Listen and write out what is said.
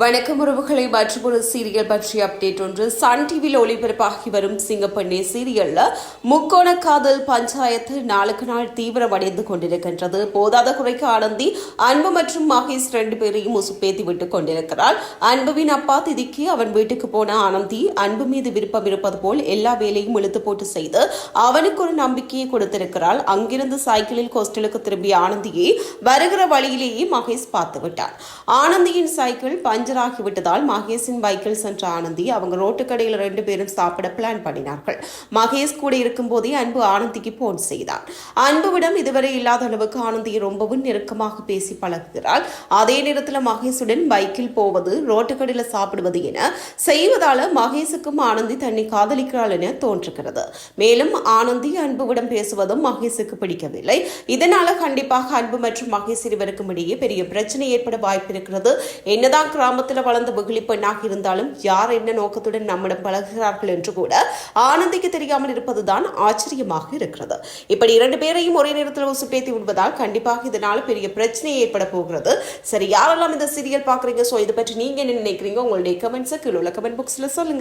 வணக்கம் உறவுகளை மற்றும் ஒரு சீரியல் பற்றிய அப்டேட் ஒன்று. சன் டிவியில் ஒளிபரப்பாகி வரும் சிங்கப்பெண்ணே சீரியல்ல முக்கோண காதல் பஞ்சாயத்து நாளுக்கு நாள் தீவிரமடைந்து கொண்டிருக்கின்றது. போதாத குறைக்கு ஆனந்தி அன்பு மற்றும் மகேஷ் ரெண்டு பேரையும் உசுப்பேத்தி விட்டுக் கொண்டிருக்கிறாள் அன்புவின் அப்பா திதிக்கு அவன் வீட்டுக்கு போன ஆனந்தி அன்பு மீது விருப்பம் இருப்பது போல் எல்லா வேலையும் இழுத்து போட்டு செய்து அவனுக்கு ஒரு நம்பிக்கையை கொடுத்திருக்கிறாள். அங்கிருந்து சைக்கிளில் ஹோஸ்டலுக்கு திரும்பிய ஆனந்தியை வருகிற வழியிலேயே மகேஷ் பார்த்து விட்டார். ஆனந்தியின் சைக்கிள் பஞ்சராகி விட்டதால் மகேஷின் பைக்கில் சென்ற ஆனந்தி அவங்க ரோட்டுக்கடையில் ரெண்டு பேரும் சாப்பிட பிளான் பண்ணினார்கள். மகேஷ் கூட இருக்கும் போதே அன்பு ஆனந்திக்கு போன் செய்தான் அன்புவிடம் இதுவரை இல்லாத அளவுக்கு ஆனந்தி ரொம்பவும் நெருக்கமாக பேசி பழகுகிறாள். அதே நேரத்தில் மகேஷுடன் பைக்கில் போவது ரோட்டுக்கடையில் சாப்பிடுவது என செய்வதால மகேஷுக்கும் ஆனந்தி தன்னை காதலிக்கிறாள் என தோன்றுகிறது. மேலும் ஆனந்தி அன்புவிடம் பேசுவதும் மகேஷுக்கு பிடிக்கவில்லை. இதனால கண்டிப்பாக அன்பு மற்றும் மகேஷ் இருவருக்கும் இடையே பெரிய பிரச்சனை ஏற்பட வாய்ப்பு இருக்கிறது. என்னதான் கிராமத்தில் வளர்ந்த வெகுளி பெண்ணாக இருந்தாலும் யார் என்ன நோக்கத்துடன் நம்மிடம் பழகுகிறார்கள் என்று கூட ஆனந்திக்கு தெரியாமல் இருப்பதுதான் ஆச்சரியமாக இருக்கிறது. இப்படி இரண்டு பேரையும் ஒரே நேரத்தில் உசுப்பேத்தி விடுவதால் கண்டிப்பாக இதனால் பெரிய பிரச்சனை ஏற்பட போகிறது. சரி யாரெல்லாம் இந்த சீரியல் பார்க்குறீங்க? ஸோ இதை பற்றி நீங்க என்ன நினைக்கிறீங்க? உங்களுடைய கமெண்ட்ஸை கீழே உள்ள கமெண்ட் பாக்ஸில் சொல்லுங்கள்